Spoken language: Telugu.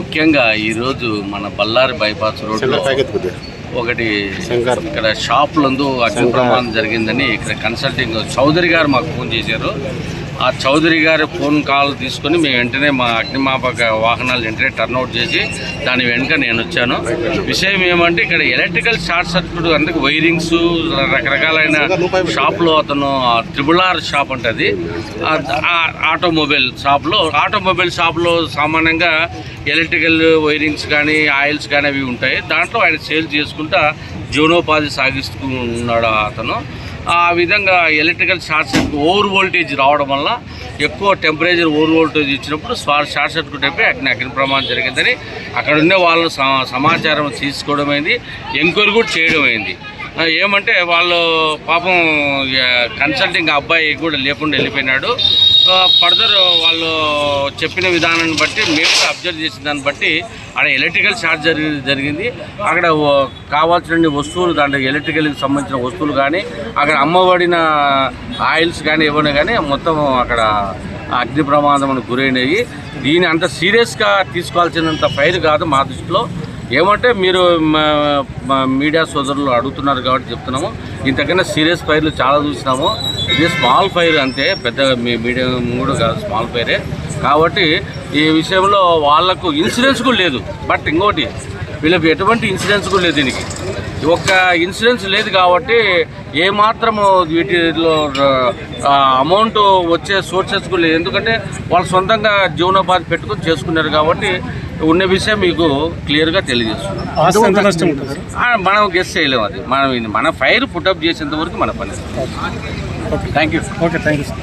ముఖ్యంగా ఈరోజు మన బళ్ళారి బైపాస్ రోడ్లో ఒకటి. ఇక్కడ షాపులందు అగ్ని ప్రమాదం జరిగిందని ఇక్కడ కన్సల్టింగ్ చౌదరి గారు మాకు ఫోన్ చేశారు. ఆ చౌదరి గారి ఫోన్ కాల్ తీసుకొని మేము వెంటనే మా అగ్నిమాపక వాహనాలు వెంటనే టర్న్అవుట్ చేసి దాని వెనుక నేను వచ్చాను. విషయం ఏమంటే ఇక్కడ ఎలక్ట్రికల్ షార్ట్ సర్క్యూట్ అంటే వైరింగ్స్ రకరకాలైన షాప్లో అతను ట్రిబుల్ ఆర్ షాప్ ఉంటుంది ఆటోమొబైల్ షాప్లో ఆటోమొబైల్ షాప్లో సామాన్యంగా ఎలక్ట్రికల్ వైరింగ్స్ కానీ ఆయిల్స్ కానీ అవి ఉంటాయి. దాంట్లో ఆయన సేల్ చేసుకుంటా జీవనోపాధి సాగిస్తూ ఉన్నాడు అతను. ఆ విధంగా electrical short circuit over voltage రావడం వల్ల ఎక్కువ టెంపరేచర్ ఓవర్ వోల్టేజ్ ఇచ్చినప్పుడు షార్ట్ సర్క్యూట్ అయిపోయి అగ్ని అగ్ని ప్రమాదం జరిగిందని అక్కడ ఉండే వాళ్ళు సమాచారం తీసుకోవడం అయింది ఎంక్వైరీ కూడా చేయడం అయింది ఏమంటే వాళ్ళు పాపం ఇక కన్సల్టింగ్ అబ్బాయి కూడా లేకుండా వెళ్ళిపోయినాడు. ఫర్దర్ వాళ్ళు చెప్పిన విధానాన్ని బట్టి మేము అబ్జర్వ్ చేసిన దాన్ని బట్టి అక్కడ ఎలక్ట్రికల్ షార్ట్ జరిగింది జరిగింది. అక్కడ కావాల్సిన వస్తువులు దాంట్లో ఎలక్ట్రికల్కి సంబంధించిన వస్తువులు కానీ అక్కడ అమ్మబడిన ఆయిల్స్ కానీ ఏమైనా కానీ మొత్తం అక్కడ అగ్ని ప్రమాదం గురైనవి దీని అంత సీరియస్గా తీసుకోవాల్సినంత ఫైర్ కాదు మా దృష్టిలో. ఏమంటే మీరు మా- మీడియా సోదరులు అడుగుతున్నారు కాబట్టి చెప్తున్నాము. ఇంతకన్నా సీరియస్ ఫైర్లు చాలా చూసినాము. ఇది స్మాల్ ఫైర్ అంతే పెద్ద మీ మీడియం కూడా కాదు స్మాల్ ఫైరే కాబట్టి ఈ విషయంలో వాళ్ళకు ఇన్సూరెన్స్ కూడా లేదు. బట్ ఇంకోటి వీళ్ళకి ఎటువంటి ఇన్సూరెన్స్ కూడా లేదు దీనికి. ఒక్క ఇన్సూరెన్స్ లేదు కాబట్టి ఏమాత్రము వీటిలో అమౌంట్ వచ్చే సోర్సెస్ కూడా లేదు. ఎందుకంటే వాళ్ళు సొంతంగా జీవనోపాధి పెట్టుకొని చేసుకున్నారు కాబట్టి ఉన్న విషయం మీకు క్లియర్గా ఆ, మనం గెస్ట్ చేయలేము అది. మనం మన ఫైర్ పుటప్ చేసేంత వరకు మన పని. Thank you okay thank you sir